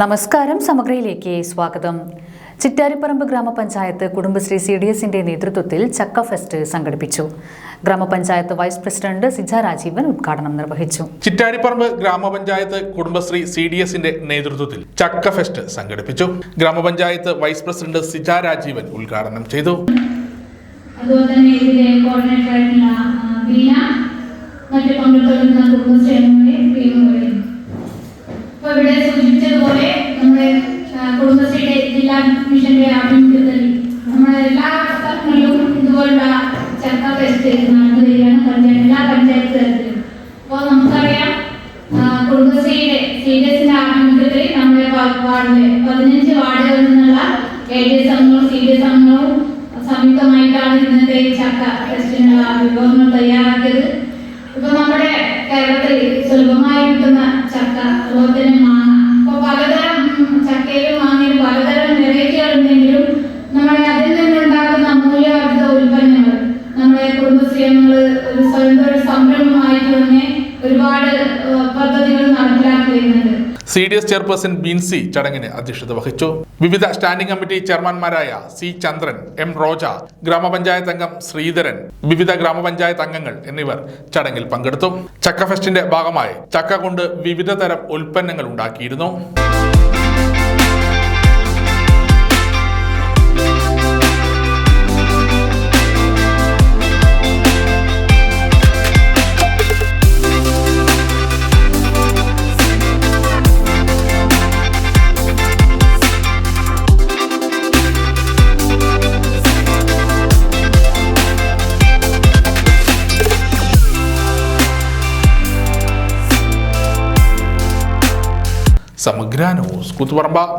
നമസ്കാരം സമഗ്രയിലേക്ക് സ്വാഗതം. ചിറ്റാരിപ്പറമ്പ് ഗ്രാമപഞ്ചായത്ത് കുടുംബശ്രീ സി ഡി എസിന്റെ നേതൃത്വത്തിൽ ചക്ക ഫെസ്റ്റ് സംഘടിപ്പിച്ചു. ഗ്രാമപഞ്ചായത്ത് വൈസ് പ്രസിഡന്റ് സിജ രാജീവൻ ഉദ്ഘാടനം നിർവഹിച്ചു. ചിറ്റാരിപ്പറമ്പ് ഗ്രാമപഞ്ചായത്ത് കുടുംബശ്രീ സി ഡി എസിന്റെ നേതൃത്വത്തിൽ ചക്ക ഫെസ്റ്റ് സംഘടിപ്പിച്ചു. ഗ്രാമപഞ്ചായത്ത് വൈസ് പ്രസിഡന്റ് സിജ രാജീവൻ ഉദ്ഘാടനം ചെയ്തു. അതുപോലെ തന്നെ ഇതിന്റെ കോർഡിനേറ്റർ ആയിട്ടുള്ള ബീന മറ്റു പങ്കെടുക്കുന്ന കുടുംബശ്രീ അംഗങ്ങളെ ടീമുകളെ അപ്പോൾ ഇവിടെ സൂചിപ്പിച്ചതുപോലെ നമ്മുടെ ആ, കുടുംബശ്രീയുടെ ജില്ലാ മിഷന്റെ ആഭിമുഖ്യത്തിൽ നമ്മുടെ എല്ലാ സ്ഥലങ്ങളിലും ഇതുപോലുള്ള ചർച്ച ഫെസ്റ്റ് നടത്തുകയാണ് പഞ്ചായത്ത് എല്ലാ പഞ്ചായത്ത് തലത്തിലും അപ്പോൾ നമുക്കറിയാം കുടുംബശ്രീയുടെ സി ഡി എസിന്റെ ആഭിമുഖ്യത്തിൽ നമ്മുടെ വാർഡിലെ പതിനഞ്ച് വാർഡുകളിൽ നിന്നുള്ള എ ഡി എസ് അംഗങ്ങളും സി ഡി എസ് അംഗങ്ങളും സംയുക്തമായിട്ടാണ് ഇന്നത്തെ ഈ ചക്ക ഫെസ്റ്റിനുള്ള വിഭവങ്ങൾ തയ്യാറാക്കിയത്. ഇപ്പൊ നമ്മുടെ കേരളത്തിൽ സുലഭമായി കുടുംബശ്രീ ഒരു സ്വയം തൊഴിൽ സംരംഭമായിട്ട് തന്നെ ഒരുപാട് പദ്ധതികൾ നടപ്പിലാക്കി വരുന്നുണ്ട്. C D S chairperson Binsy ചടങ്ങിന് അധ്യക്ഷത വഹിച്ചു. വിവിധ സ്റ്റാൻഡിംഗ് കമ്മിറ്റി ചെയർമാൻമാരായ സി ചന്ദ്രൻ എം റോജ ഗ്രാമപഞ്ചായത്ത് അംഗം ശ്രീധരൻ വിവിധ ഗ്രാമപഞ്ചായത്ത് അംഗങ്ങൾ എന്നിവർ ചടങ്ങിൽ പങ്കെടുത്തു. ചക്ക ഫെസ്റ്റിന്റെ ഭാഗമായി ചക്ക കൊണ്ട് വിവിധ തരം ഉൽപ്പന്നങ്ങൾ ഉണ്ടാക്കിയിരുന്നു. സമഗ്ര ന്യൂസ് കൂത്തുപറമ്പ